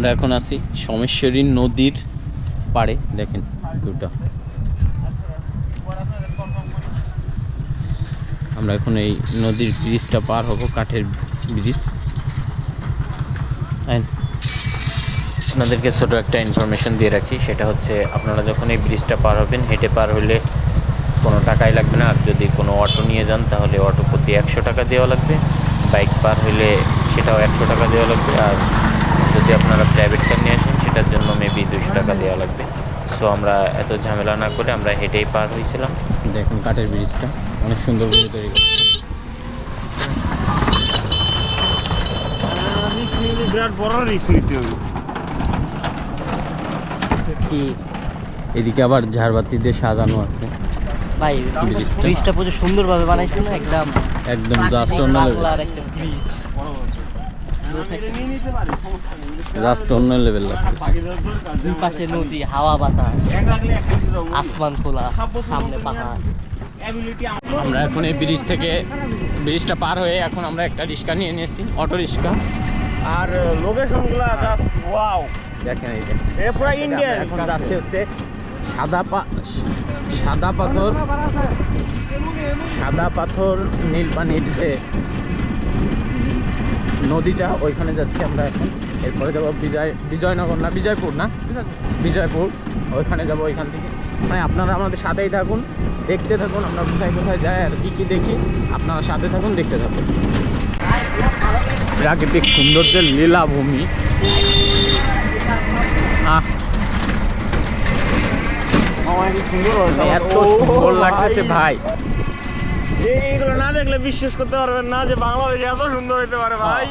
আমরা এখন আছি সোমেশ্বরী নদীর পাড়ে। দেখেন ভিউটা আমরা এখন এই নদীর ব্রিজটা পার হব, কাঠের ব্রিজ। আপনাদেরকে ছোটো একটা ইনফরমেশন দিয়ে রাখি, সেটা হচ্ছে আপনারা যখন এই ব্রিজটা পার হবেন, হেঁটে পার হলে কোনো টাকাই লাগবে না। আর যদি কোনো অটো নিয়ে যান, তাহলে অটো প্রতি একশো টাকা দেওয়া লাগবে। বাইক পার হলে সেটাও একশো টাকা দেওয়া লাগবে। আর যদি আপনারা প্রাইভেট কার নিয়ে আসেন সেটার জন্য মেবি দুশো টাকা দেওয়া লাগবে। সো আমরা এত ঝামেলা না করে আমরা হেঁটেই পার হয়েছিলাম। দেখুন কাঠের ব্রিজটা অনেক সুন্দর করে তৈরি করছে বিরাট বড় রিস্ক নিতে হবে কি? এদিকে আবার ঝাড়বাতি দিয়ে সাজানো আছে। ভাই ব্রিজটা? ব্রিজটা প্রচুর সুন্দরভাবে বানাইছে না? একদম একদম জাস্ট অন্য একটা ব্রিজ। জাস্ট অন্য লেভেল লাগছে দুই পাশে নদী হাওয়া বাতাস আসমান খোলা সামনে পাহাড়। আমরা এখন এই ব্রিজ থেকে ব্রিজটা পার হয়ে এখন আমরা একটা রিক্সা নিয়ে নিয়েছি অটো রিক্সা। আর লোকেশনগুলা জাস্ট ওয়াও দেখেন এই যে। এ পুরো ইন্ডিয়ান এখন যাচ্ছে হচ্ছে সাদা পা সাদা পাথর সাদা পাথর নীল পানির যে নদীটা, ওইখানে যাচ্ছি আমরা এখন। এরপরে যাব বিজয় বিজয়নগর না, বিজয়পুর না? বিজয়পুর। ওইখানে যাব ওইখান থেকে। মানে আপনারা আমাদের সাথেই থাকুন, দেখতে থাকুন, আমরা কোথায় কোথায় যাই আর কী কী দেখি, আপনারা সাথে থাকুন, দেখতে থাকুন। প্রাকৃতিক সৌন্দর্যের লীলাভূমি। আহ। সুন্দর এত সুন্দর লাগতেছে ভাই। এইগুলো না দেখলে বিশ্বাস করতে পারবেন না যে বাংলাদেশ এত সুন্দর হতে পারে ভাই।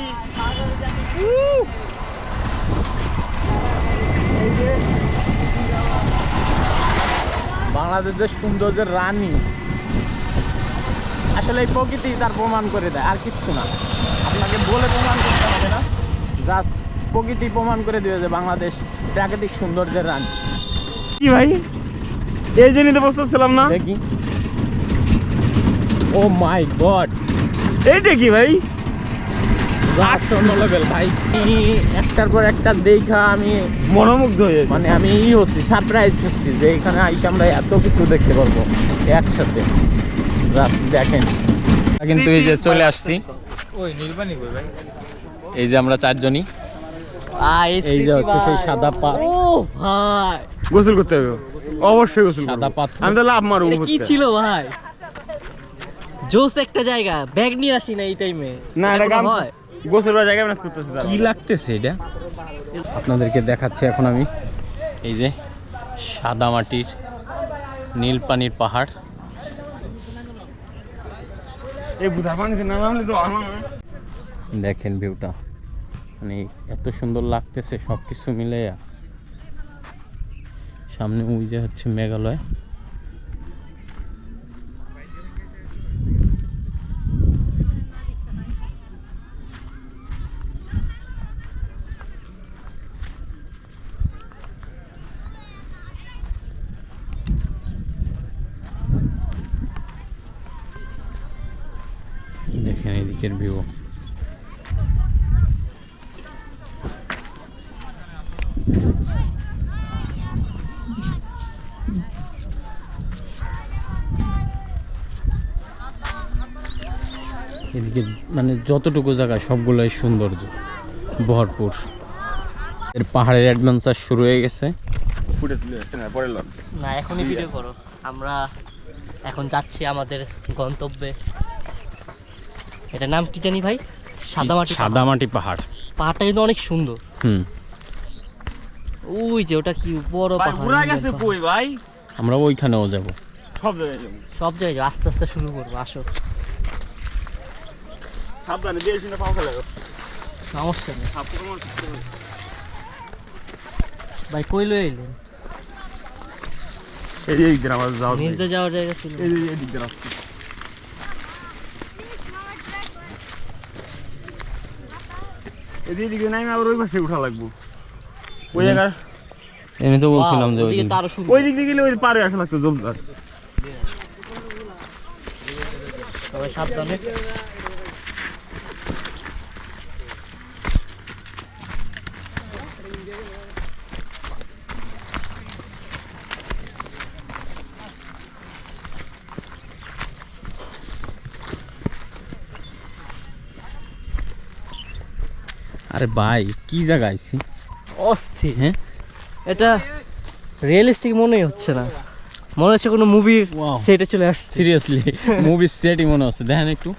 বাংলাদেশের সৌন্দর্যের রানী। আসলে এই প্রকৃতি তার প্রমাণ করে দেয় আর কিচ্ছু না। আপনাকে বলে প্রমাণ করতে হবে না। জাস্ট প্রকৃতি প্রমাণ করে দিবে যে বাংলাদেশ প্রাকৃতিক সৌন্দর্যের রানী। কি ভাই? এই জন্যই তো প্রস্তুত ছিলাম না। দেখি। ও মাই গড এইটা কি ভাই? জাস্ট অন্য লেভেল ভাই। একটার পর একটা দেখা আমি মনোমুগ্ধ হয়ে মানে আমি ই হচ্ছি সারপ্রাইজ হচ্ছি যে এখানে আইসে আমরা এত কিছু দেখতে পারব একসাথে। দেখেন। কিন্তু এই যে চলে আসছি। ওই কই ভাই। এই যে আমরা চারজনই। এই যে হচ্ছে সেই সাদা পা ও ভাই। গোসল করতে হবে। অবশ্যই গোসল সাদা পাথর। আমি তো লাভ মারবো কি ছিল ভাই? জোস একটা জায়গা ব্যাগ নিয়ে আসি না এই টাইমে না এটা গাম হয়? গোসল করার জায়গায় ম্যানেজ করতেছি। কি লাগতেছে এটা? আপনাদেরকে দেখাচ্ছি এখন আমি। এই যে সাদা মাটির নীল পানির পাহাড়। এই বুধার পানিতে না নামলে তো দেখেন ভিউটা। মানে এত সুন্দর লাগতেছে সব কিছু মিলে সামনে ওই যে হচ্ছে মেঘালয়। এদিকের ভিউ এদিকে মানে যতটুকু জায়গা সবগুলোই সৌন্দর্য ভরপুর। এর পাহাড়ের অ্যাডভেঞ্চার শুরু হয়ে গেছে। না না এখনই ভিডিও করো। আমরা এখন যাচ্ছি আমাদের গন্তব্যে। এটার নাম কি জানি ভাই? সাদামাটি সাদামাটি পাহাড়। পাহাড়টা কিন্তু অনেক সুন্দর। হুম। ওই যে ওটা কি বড় পাহাড়? পুরা গেছে কই ভাই? আমরা ওইখানেও যাব। সব জায়গায় যাব। সব জায়গায় আস্তে আস্তে শুরু করব আসো। সাবধানে দিয়ে শুনে পাও ফেলে মাছ ভাই কই লয়ে এলেন? এই যে এই গ্রাম যাও নিতে যাওয়ার জায়গা ছিল। এই যে এই দিক দিয়ে রাস্তা। এদিকে নাই আবার ওই পাশে উঠা লাগবো। ওই জায়গা এমনি তো বলছিলাম যে ওই দিক দিয়ে গেলে ওই পারে আসা লাগতো জমদার। সবাই সাবধানে। আরে ভাই কি জায়গা আইছি? অস্থির। হ্যাঁ? এটা রিয়েলিস্টিক মনেই হচ্ছে না। মনে হচ্ছে কোনো মুভির. সেটে চলে আসছে। সিরিয়াসলি মুভি সেটই মনে হচ্ছে। দেখেন একটু।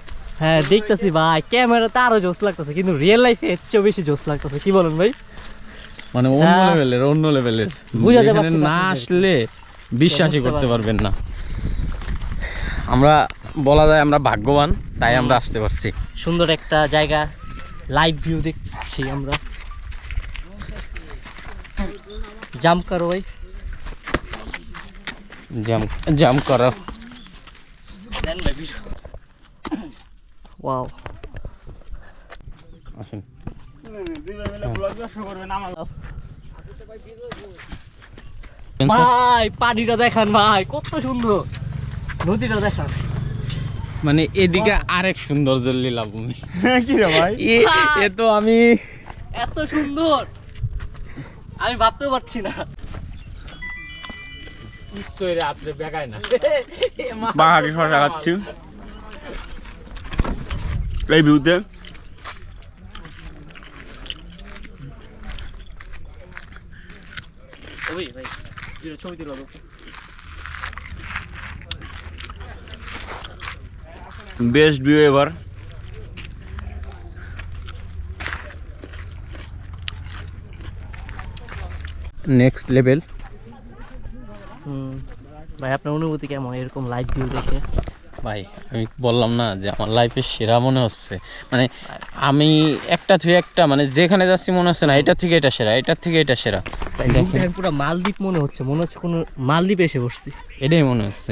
হ্যাঁ দেখতেছি ভাই ক্যামেরাতে আরও জোস লাগতেছে কিন্তু রিয়েল লাইফে এর চেয়েও বেশি জোস লাগতেছে। কি বলেন ভাই? মানে অন্য হ্যাঁ। লেভেলের অন্য লেভেলের বুঝাতে না আসলে বিশ্বাসই করতে পারবেন না। আমরা বলা যায় আমরা ভাগ্যবান তাই আমরা আসতে পারছি। সুন্দর একটা জায়গা লাইভ ভিউ দেখছি আমরা। জাম্প করো ভাই। জাম জাম করা। ওয়াও আসেন। ভাই পানিটা দেখান ভাই কত সুন্দর। নদীটা দেখান। মানে এদিকে আরেক সৌন্দর্যের লীলাভূমি। কি রে ভাই? এ তো আমি এত সুন্দর। আমি ভাবতেও পারছি না। ঈশ্বরে আপনি বেগায় না। বাহারি শশা খাচ্ছি। এই ভিউতে। ওই ভাই ছবি তুলো। বেস্ট ভিউ এবার। নেক্সট লেভেল ভাই আপনার অনুভূতি কেমন? এরকম লাইভ ভিউ দেখে? ভাই আমি বললাম না যে আমার লাইফের সেরা মনে হচ্ছে। মানে আমি একটা থেকে একটা মানে যেখানে যাচ্ছি মনে হচ্ছে না এটা থেকে এটা সেরা এটার থেকে এটা সেরা। ভাই পুরো মালদ্বীপ মনে হচ্ছে মনে হচ্ছে কোনো মালদ্বীপ এসে বসছি এটাই মনে হচ্ছে।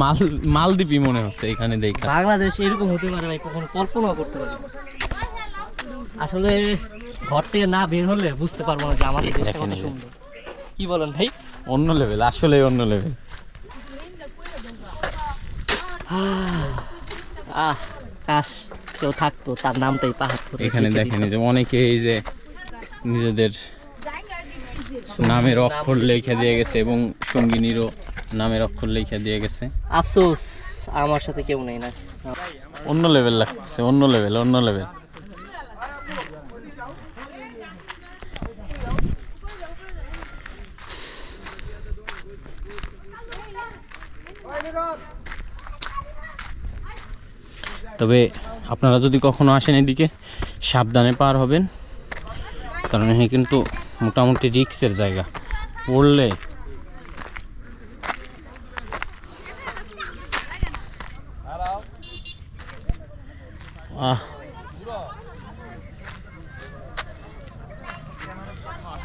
মাল মালদ্বীপই মনে হচ্ছে এখানে দেখা। বাংলাদেশ এরকম হতে পারে ভাই কখনো কল্পনা করতে পারি আসলে ঘর থেকে না বের হলে বুঝতে পারব না যে আমাদের দেশটা কত। সুন্দর। কি বলেন ভাই? অন্য লেভেল আসলে অন্য লেভেল আহ কাশ কেউ থাকতো তার নামটাই পাহাড় এখানে দেখেন এই যে অনেকে এই যে নিজেদের নামের অক্ষর লেখা দিয়ে গেছে এবং সঙ্গিনীরও নামের অক্ষর লেখা দিয়ে গেছে। আফসোস আমার সাথে কেউ নেই না। অন্য লেভেল লাগছে অন্য লেভেল অন্য লেভেল তবে আপনারা যদি কখনো আসেন এদিকে সাবধানে পার হবেন। কারণ এখানে কিন্তু মোটামুটি রিক্সের জায়গা। পড়লে আহ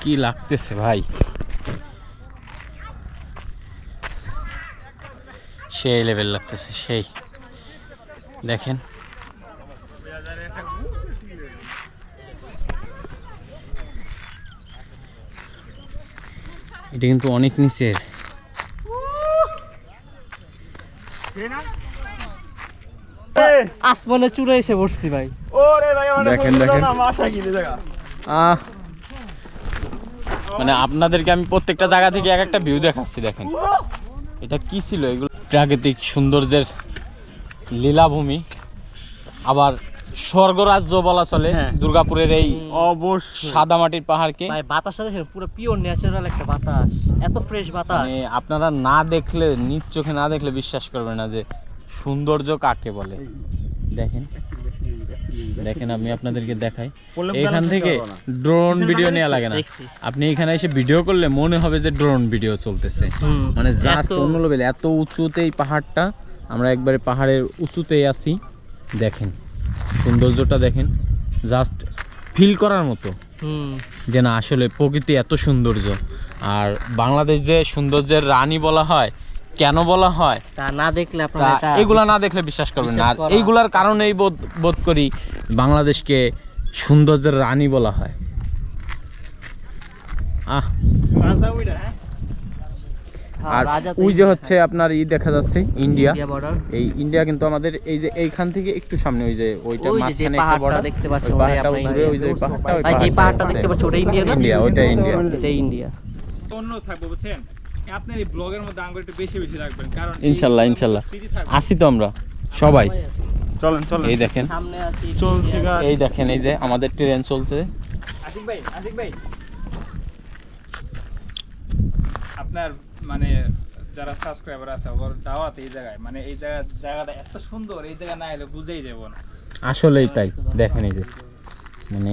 কি লাগতেছে ভাই? সেই লেভেল লাগতেছে সেই। দেখেন। এটা কিন্তু অনেক নিচের। আসমানে চূড়ে এসে বসছি ভাই। ভাই দেখেন, দেখেন। আহ। মানে আপনাদেরকে আমি প্রত্যেকটা জায়গা থেকে এক একটা ভিউ দেখাচ্ছি দেখেন। এটা কি ছিল? এগুলো প্রাকৃতিক সৌন্দর্যের লীলাভূমি। আবার স্বর্গরাজ্য বলা চলে হ্যাঁ। দুর্গাপুরের এই অবশ্যই। সাদা মাটির পাহাড়কে। ভাই বাতাসটা দেখেন পুরো পিওর ন্যাচারাল একটা বাতাস এত ফ্রেশ বাতাস। মানে আপনারা না দেখলে নিজ চোখে না দেখলে বিশ্বাস করবে না যে সৌন্দর্য কাকে বলে। দেখেন দেখেন আমি আপনাদেরকে দেখাই। এখান থেকে। ড্রোন ভিডিও নেওয়া লাগে না। আপনি এখানে এসে ভিডিও করলে মনে হবে যে ড্রোন ভিডিও চলতেছে। মানে জাস্ট অন্য লেভেল এত উঁচুতে এই পাহাড়টা আমরা একবারে পাহাড়ের উঁচুতেই আছি। দেখেন। সৌন্দর্যটা দেখেন জাস্ট ফিল করার মতো। যে না আসলে প্রকৃতি এত সৌন্দর্য। আর বাংলাদেশ যে সৌন্দর্যের রানী বলা হয় কেন বলা হয় তা না দেখলে আপনারা এগুলা না দেখলে বিশ্বাস করবেন না। আর এইগুলার কারণেই বোধ বোধ করি বাংলাদেশকে সৌন্দর্যের রানী বলা হয়। আহ। আর ওই যে হচ্ছে আপনার ই দেখা যাচ্ছে ইন্ডিয়া। এই ইন্ডিয়া কিন্তু আমাদের এই যে এইখান থেকে একটু সামনে ওই যে ওইটা মাঝখানে একটা border, দেখতে পাচ্ছ, ওই পাহাড়টা ওই যে ওই পাহাড়টা ওই যে পাহাড়টা পাহাড়টা দেখতে পাচ্ছ ওটা ইন্ডিয়া না? ইন্ডিয়া ওইটাই ইন্ডিয়া। এটা ইন্ডিয়া। অন্য থাকব বুঝছেন? আপনার এই ব্লগের মধ্যে আঙ্গুর একটু বেশি বেশি রাখবেন কারণ এই ইনশাল্লাহ ইনশাল্লাহ। স্মৃতি থাকবে। আসি তো আমরা সবাই। চলেন চলেন। এই দেখেন। সামনে আছি চলছে গা এই দেখেন এই যে আমাদের ট্রেন চলছে। আশিক ভাই আশিক ভাই। আপনার মানে যারা সাবস্ক্রাইবার আছে ওর দাওয়াত এই জায়গায়। মানে এই জায়গা জায়গাটা এত সুন্দর এই জায়গা না এলে বুঝেই যাব না। আসলেই তাই দেখেন এই যে। মানে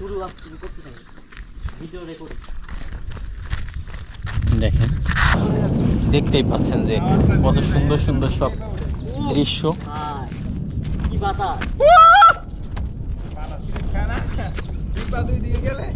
শুরু আপ শুরু করতে থাকি ভিডিও রেকর্ড দেখেন দেখতেই পাচ্ছেন যে কত সুন্দর সুন্দর সব দৃশ্য। কি বাতাস? দিকে গেলে?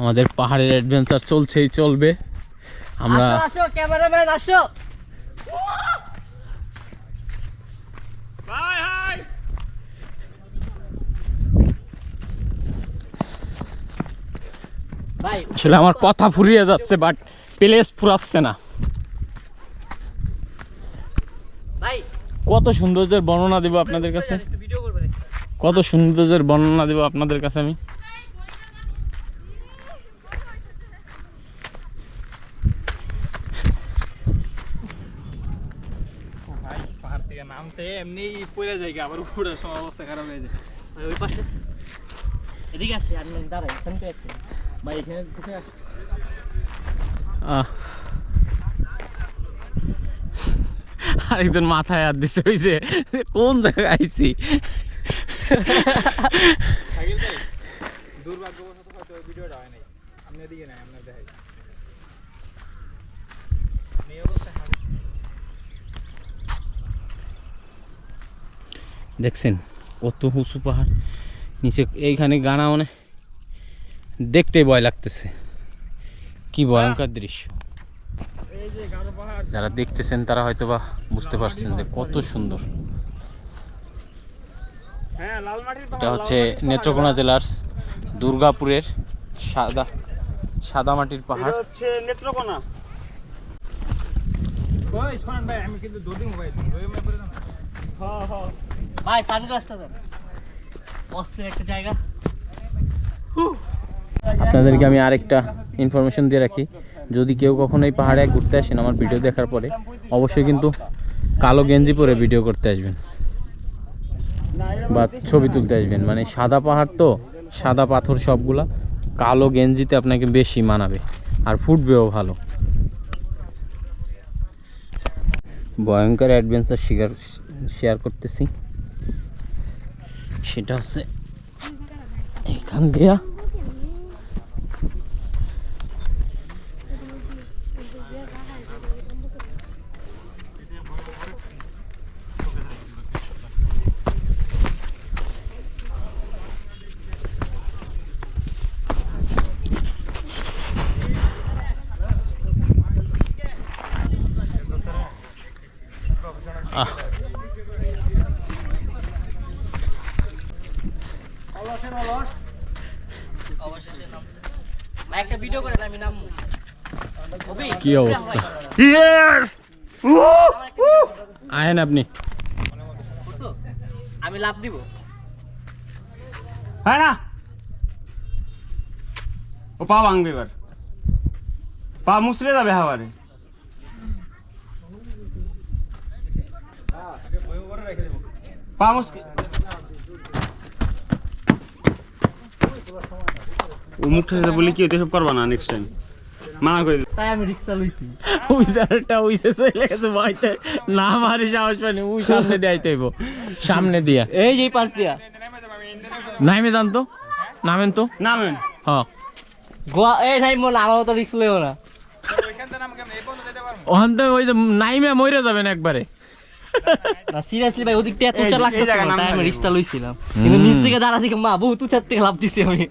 আমাদের পাহাড়ের অ্যাডভেঞ্চার চলছেই চলবে। আমরা আসো ক্যামেরাম্যান আসো। আসলে আমার কথা ফুরিয়ে যাচ্ছে বাট প্লেস ফুরাচ্ছে না। ভাই। কত সৌন্দর্যের বর্ণনা দেবো আপনাদের কাছে? কত সৌন্দর্যের বর্ণনা দেবো আপনাদের কাছে আমি? নামতে এমনি পড়ে যায় আবার উপরের সময় অবস্থা খারাপ হয়ে যায়। ওই পাশে। এদিকে আসে আমি দাঁড়াই এখান একটু। ভাই এখানে আসো আরেকজন মাথায় হাত দিছে ওই যে কোন জায়গায় আইছি? দুর্ভাগ্যবশত হয়তো ভিডিওটা হয় নাই। আপনি এদিকে নাই আপনার দেখাই। এই অবস্থায় হাত- দেখছেন কত উঁচু পাহাড়। নিচে এইখানে গানা মানে দেখতে ভয় লাগতেছে। কি ভয়ঙ্কর দৃশ্য। এই যে গারো পাহাড় যারা দেখতেছেন তারা হয়তো বা বুঝতে পারছেন যে কত সুন্দর। হ্যাঁ লাল মাটির এটা হচ্ছে নেত্রকোনা জেলার দুর্গাপুরের সাদা সাদা মাটির পাহাড়। হচ্ছে নেত্রকোনা। হ্যাঁ হ্যাঁ। ভাই সানগ্লাসটা দেন। অস্থির একটা জায়গা। আপনাদেরকে আমি আরেকটা ইনফরমেশন দিয়ে রাখি। যদি কেউ কখনো এই পাহাড়ে ঘুরতে আসেন আমার ভিডিও দেখার পরে, অবশ্যই কিন্তু কালো গেঞ্জি পরে ভিডিও করতে আসবেন। বা ছবি তুলতে আসবেন। মানে সাদা পাহাড় তো, সাদা পাথর সবগুলা, কালো গেঞ্জিতে আপনাকে বেশি মানাবে। আর ফুটবেও ভালো। ভয়ঙ্কর অ্যাডভেঞ্চার শেয়ার শেয়ার করতেছি। সেটা হচ্ছে, এখান দিয়া আহ অবশেষে নাম ভাই একটা ভিডিও করেন আমি নাম হবি কি অবস্থা ইয়েস আহেন আপনি করছ? আমি লাভ দিব হ্যাঁ না ও পা ভাঙবে এবার পা মুসড়ে যাবে হাওয়ারে পা মুসকে ও মুখটা সাথে বলি কি হতে সব করবা না নেক্সট টাইম মানা করে দিল। তাই আমি রিক্সা লইছি। উইজারটা উইসে চলে গেছে ভয়তে না মারি সাহস পাইনি উই সামনে দিয়ে আইতে হইব। সামনে দিয়া। এই যে পাশ দিয়া। নামে যান তো। নামেন তো। নামেন। হ। গোয়া এই তো রিক্স লইও না। ওখান থেকে ওই যে নাইমে মরে যাবেন একবারে। না সিরিয়াসলি ভাই ওদিকটা এত এই- উঁচা এই লাগতেছে না, তাই আমি রিক্সটা লইছিলাম। কিন্তু নিচ থেকে দাঁড়া থেকে মা বহুত উঁচার থেকে লাভ দিছি আমি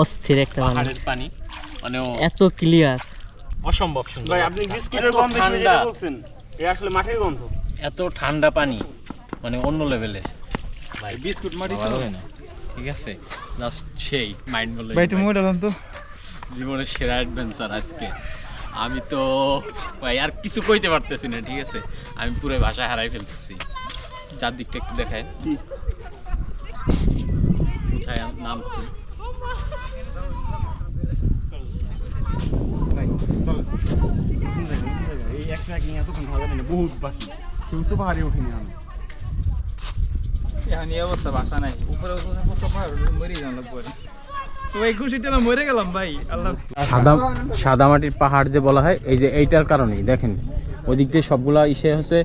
অস্থির একটা পাহাড়ের পানি মানে এত ক্লিয়ার অসম্ভব সুন্দর। ভাই আপনি বিস্কুটের এত গন্ধ ঠান্ডা। বলছেন। এটা আসলে মাটির গন্ধ। এত ঠান্ডা পানি মানে অন্য লেভেলের ভাই বিস্কুট মাটি হয় না। ঠিক আছে জাস্ট সেই মাইন্ড বলে ভাই মোটা তো। জীবনের সেরা অ্যাডভেঞ্চার আজকে। আমি তো ভাই আর কিছু কইতে পারতেছি না ঠিক আছে? আমি পুরো ভাষা হারাই ফেলতেছি। যার দিকটা একটু দেখায়? কোথায় নামছি। এই এক ট্রেকিং এতক্ষণ ভালো না বহুত বাকি কেউ তো পাহাড়ে উঠিনি আমি এখন এই অবস্থা বাসা নাই। উপরে পাহাড় মরে গেলাম পরে। খুশিটা মরে গেলাম ভাই আল্লাহ। সাদা সাদামাটির পাহাড় যে বলা হয় এই যে এইটার কারণেই দেখেন। ওই দিক দিয়ে সবগুলা ইসে হচ্ছে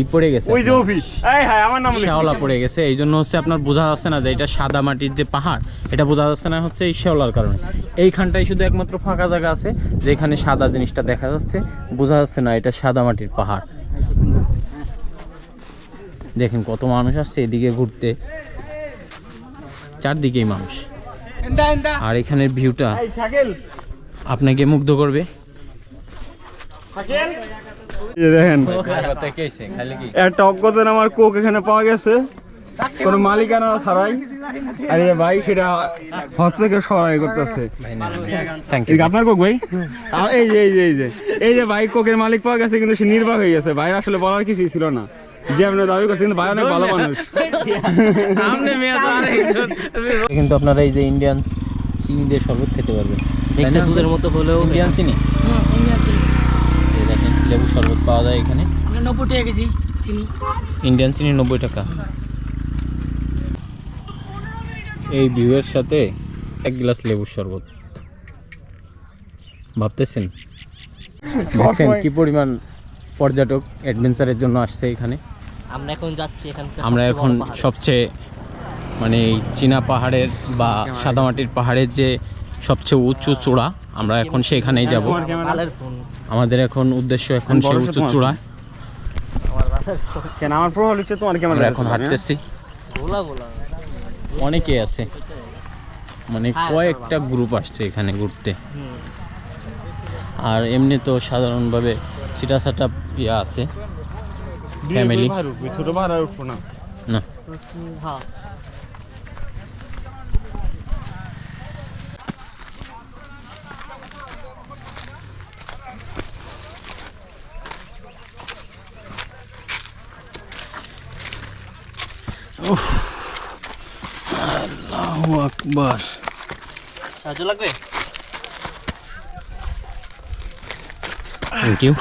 ই পড়ে গেছে ওই যে অফিস। এই হ্যাঁ আমার নাম শ্যাওলা পড়ে গেছে। এই জন্য হচ্ছে আপনার বোঝা যাচ্ছে না যে এটা সাদা মাটির যে পাহাড় এটা বোঝা যাচ্ছে না হচ্ছে এই শ্যাওলার কারণে। এইখানটাই শুধু একমাত্র ফাঁকা জায়গা আছে যেখানে সাদা জিনিসটা দেখা যাচ্ছে। বোঝা যাচ্ছে না এটা সাদা মাটির পাহাড়। দেখেন কত মানুষ আসছে এদিকে ঘুরতে। চারদিকেই মানুষ। আর এখানের ভিউটা আপনাকে মুগ্ধ করবে। এই দেখেন একটা অজ্ঞাতন আমার কোক এখানে পাওয়া গেছে। কোনো মালিকানা ছাড়াই। আর ভাই সেটা হস্ত থেকে সরাই করতেছে। আপনার কোক ভাই? এই যে এই যে এই যে এই যে ভাই কোকের মালিক পাওয়া গেছে কিন্তু সে নির্বাক হয়ে গেছে। ভাই আসলে বলার কিছুই ছিল না। যে আপনি দাবি করছেন কিন্তু ভাই অনেক ভালো মানুষ। কিন্তু আপনারা এই যে ইন্ডিয়ান চিনি দিয়ে শরবত খেতে পারবেন? দুধের মতো হলেও ইন্ডিয়ান চিনি? লেবু শরবত পাওয়া যায় এখানে। নব্বই টাকা কেজি চিনি। ইন্ডিয়ান চিনি নব্বই টাকা। এই ভিউয়ের সাথে এক গ্লাস লেবুর শরবত। ভাবতেছেন? দেখছেন কি পরিমাণ পর্যটক অ্যাডভেঞ্চারের জন্য আসছে এখানে। আমরা এখন যাচ্ছি এখান থেকে আমরা এখন সবচেয়ে মানে চীনা পাহাড়ের বা সাদামাটির পাহাড়ের যে সবচেয়ে উঁচু চূড়া। আমরা এখন সেখানেই যাব। আমাদের এখন উদ্দেশ্য এখন সেই উঁচু চূড়া আমার বালের ফোন। কেন আমার প্রভাব হচ্ছে তোমার আমরা এখন হাঁটতেছি। বলা বলা। অনেকে আছে। মানে হ্যাঁ, কয়েকটা গ্রুপ আসছে এখানে ঘুরতে। আর এমনি তো সাধারণভাবে সিটা সাটা ইয়া আছে। ফ্যামিলি ছোট আর উঠবো না? না। হ্যাঁ আল্লাহু আকবার সাহায্য লাগবে থ্যাংক ইউ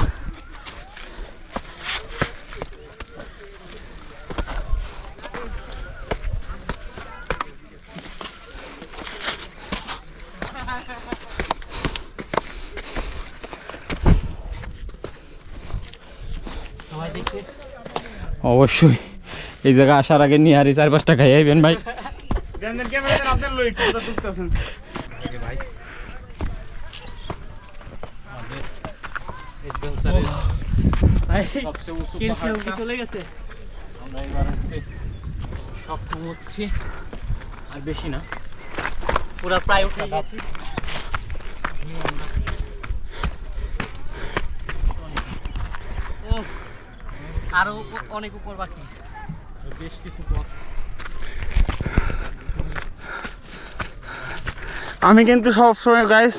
সবাই দেখছে অবশ্যই এই জায়গা আসার আগে নিহারি চার পাঁচটা খাই আইবেন ভাই দেন দেন ক্যামেরা আপনার লই কথা তুলতেছেন। সবচেয়ে উঁচু কিল পাহাড়টা। চলে গেছে? আমরা এবার উঠতে সক্ষম হচ্ছি আর বেশি না। পুরো প্রায় উঠে গেছি আরও অনেক উপর বাকি। বেশ কিছু পথ। আমি কিন্তু সবসময় গাইস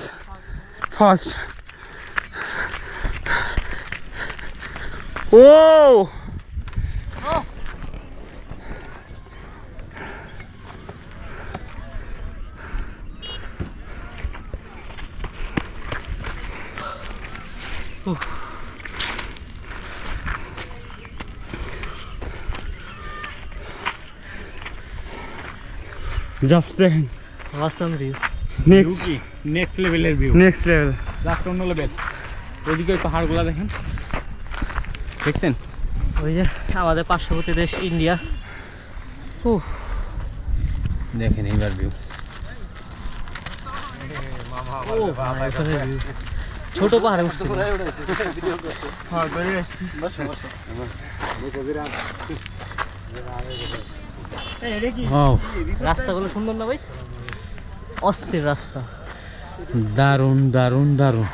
ফার্স্ট ও জাস্ট দেখেন। অসাম ভিউ নেক্সট নেক্সট লেভেলের ভিউ নেক্সট লেভেল জাস্ট অন্য লেভেল ওইদিকে ওই পাহাড়গুলো দেখেন। দেখছেন? ওই যে আমাদের পার্শ্ববর্তী দেশ ইন্ডিয়া। দেখেন এইবার ভিউ ছোট পাহাড়ে উঠছে হ্যাঁ রাস্তাগুলো সুন্দর না ভাই? অস্থির রাস্তা। দারুণ দারুণ দারুণ।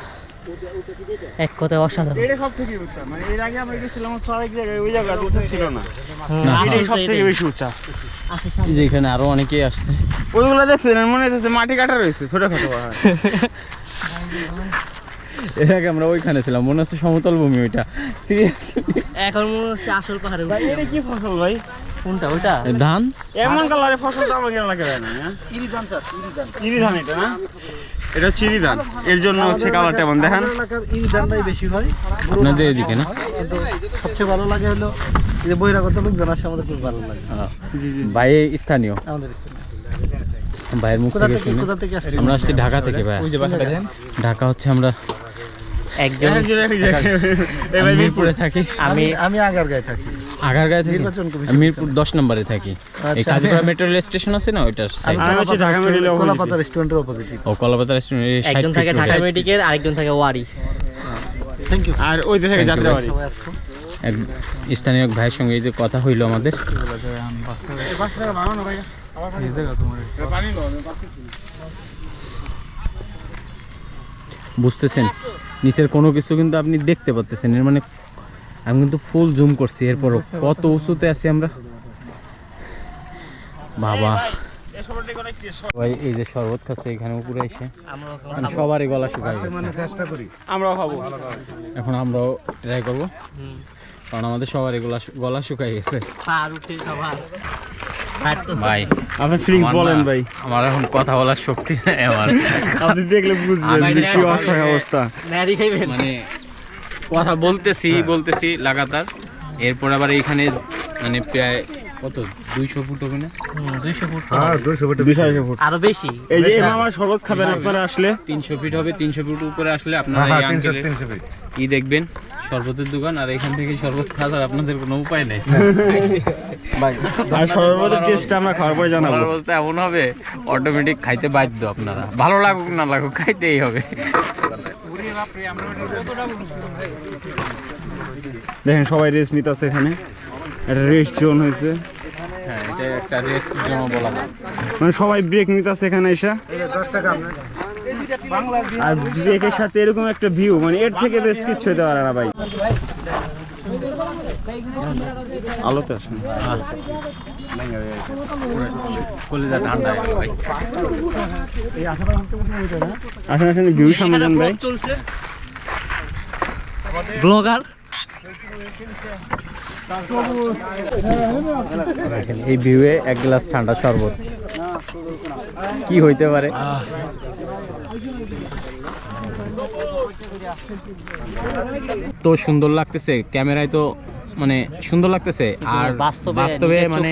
এক কথায় অসাধারণ। এটা সব থেকে উঁচা। মানে এর আগে আমরা গেছিলাম আরেক জায়গায় ওই জায়গা উঁচা ছিল না। হুম, না, আসল এটাই তো সব থেকে বেশি উঁচা। এই যে এখানে আরও অনেকেই আসছে। ওইগুলো দেখছেন মনে হচ্ছে মাটি কাটা রয়েছে ছোট খাটো এর আগে আমরা ওইখানে ছিলাম মনে হচ্ছে সমতল ভূমি ওইটা। সিরিয়াসলি এখন মনে হচ্ছে আসল পাহাড়ে ভাই এটা কি ফসল ভাই? কোনটা? ওইটা? ধান? এমন কালারের ফসল তো আমাকে এলাকায় হয় না হ্যাঁ? ইরি ধান ইরি ধান এটা না এটা হচ্ছে ইরি ধান এর জন্য হচ্ছে কালারটা এমন দেখেন। এই ধানটাই বেশি হয়। আপনাদের এদিকে না? সবচেয়ে ভালো লাগে হলো এই যে বহিরাগত লোকজন আসে আমাদের খুব ভালো লাগে। হ্যাঁ। জি জি ভাই স্থানীয়? আমাদের স্থানে। ভাইয়ের মুখ থেকে থেকে শুনে। কোথা থেকে আসছে আমরা আসছি ঢাকা থেকে ভাই। ঢাকা হচ্ছে আমরা একজন। মিরপুরে। থাকি। আমি আমি আমি আগার গায়ে থাকি। আগারগাঁয়ে থাকি? মিরপুর দশ নম্বরে থাকি। এই। কাজীপাড়া মেট্রো রেল স্টেশন আছে না? ওইটার আমি হচ্ছে ঢাকা মেডিকেলের কলাপাতা রেস্টুরেন্টের অপোজিটে ও কলাপাতা রেস্টুরেন্ট একজন থাকে ঢাকা মেডিকেল আরেকজন থাকে ওয়ারি। থ্যাংক ইউ আর ওই থেকে যাত্রাবাড়ি। এক স্থানীয় এক ভাইয়ের সঙ্গে এই যে কথা হইল আমাদের। বুঝতেছেন নিচের কোনো কিছু কিন্তু আপনি দেখতে পাচ্ছেন এর মানে আমি কিন্তু ফুল জুম করছি এরপরও কত উঁচুতে আছি আমরা? বাবা। ভাই এই যে শরবত খাচ্ছে এখানে উপরে এসে। আমরা সবারই গলা শুকায় গেছে। আমরাও খাব। এখন আমরাও ট্রাই করব। কারণ আমাদের সবারই গলা গলা শুকায় গেছে। পার উঠে সবার। হাঁটতে ভাই আপনার ফিলিংস বলেন ভাই। আমার এখন কথা বলার শক্তি নেই আমার। আপনি দেখলে বুঝবেন যে কি অসহায় অবস্থা। মানে কথা বলতেছি বলতেছি লাগাতার। এরপর আবার এইখানে মানে প্রায় কত? দুইশো ফুট হবে না? দুইশো ফুট হ্যাঁ, হবে। ফুট। আরও বেশি। এই যে মামা শরবত খাবেন আপনারা আসলে। তিনশো ফিট হবে তিনশো ফিট উপরে আসলে আপনারা এই আঙ্কেলের কি দেখবেন শরবতের দোকান আর এখান থেকে শরবত খাওয়ার আপনাদের কোনো উপায় নেই। আর শরবতের টেস্টটা আমরা খাওয়ার পরে জানাব। অবস্থা এমন হবে অটোমেটিক খাইতে বাধ্য আপনারা। ভালো লাগুক না লাগুক খাইতেই হবে। দেখেন সবাই রেস্ট নিতেছে এখানে। একটা রেস্ট জোন হয়েছে। হ্যাঁ এটা একটা রেস্ট জন্য বলা মানে সবাই ব্রেক নিতেছে এখানে এসে। আর ব্রেকের সাথে এরকম একটা ভিউ মানে এর থেকে বেশ কিচ্ছু হতে পারে না ভাই। আলোতে আসেন। এই ভিউয়ে এক গ্লাস ঠান্ডা শরবত। কি হইতে পারে? তো সুন্দর লাগতেছে ক্যামেরায় তো মানে সুন্দর লাগতেছে আর বাস্তবে মানে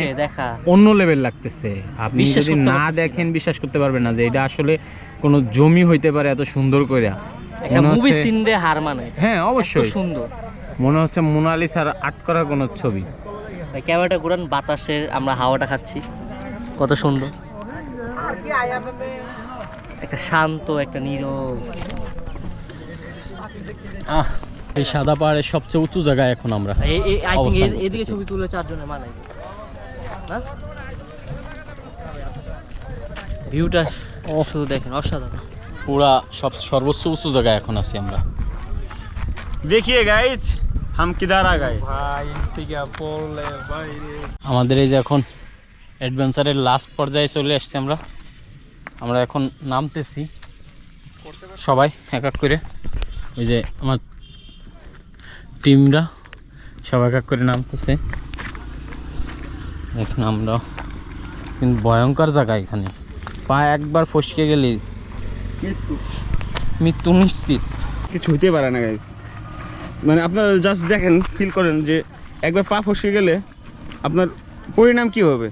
অন্য লেভেল লাগতেছে। আপনি যদি না দেখেন বিশ্বাস করতে পারবেন না যে এটা আসলে কোনো জমি হইতে পারে এত সুন্দর করে হার মানে। হ্যাঁ অবশ্যই। সুন্দর। মনে হচ্ছে মোনালিসার আর্ট করা কোনো ছবি। ক্যামেরাটা ঘুরান বাতাসের আমরা হাওয়াটা খাচ্ছি। কত সুন্দর। একটা শান্ত একটা নীরব। আহ এই সাদা পাহাড়ের সবচেয়ে উঁচু জায়গায় এখন আমরা। এদিকে ছবি তুলে চারজনে মানাই ভিউটা হ্যাঁ? শুধু দেখেন অসাধারণ। পুরা সব সর্বোচ্চ উঁচু জায়গায় এখন আছি আমরা। দেখিয়ে গাইজ হামকি কিদার গাই আমাদের এই যে এখন অ্যাডভেঞ্চারের লাস্ট পর্যায়ে চলে আসছি আমরা। আমরা এখন নামতেছি। সবাই এক এক করে। ওই যে আমার টিমরা। সবাই এক এক করে নামতেছে। এখন আমরা কিন্তু ভয়ঙ্কর জায়গা এখানে। পা একবার ফসকে গেলে মৃত্যু। মৃত্যু নিশ্চিত। কিছু হইতে পারে না গাইস মানে আপনারা জাস্ট দেখেন ফিল করেন যে একবার পা ফসকে গেলে আপনার পরিণাম কি হবে?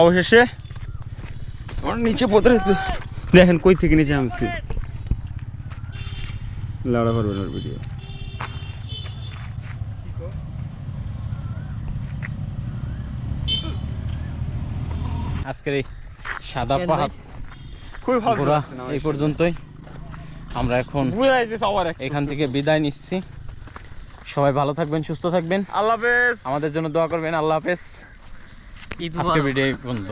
অবশেষে আমার নিচে পড়তে দেখেন কই থেকে নিচে নামছি। লাড়া করবেন ওর ভিডিও। আজকের এই সাদা পাহাড় খুবই ভালো ঘোরা এই পর্যন্তই। আমরা এখন এখান থেকে বিদায় নিচ্ছি। সবাই ভালো থাকবেন সুস্থ থাকবেন। আল্লাহ হাফেজ। আমাদের জন্য দোয়া করবেন। আল্লাহ হাফেজ। আজকের। ভিডিও পর্যন্ত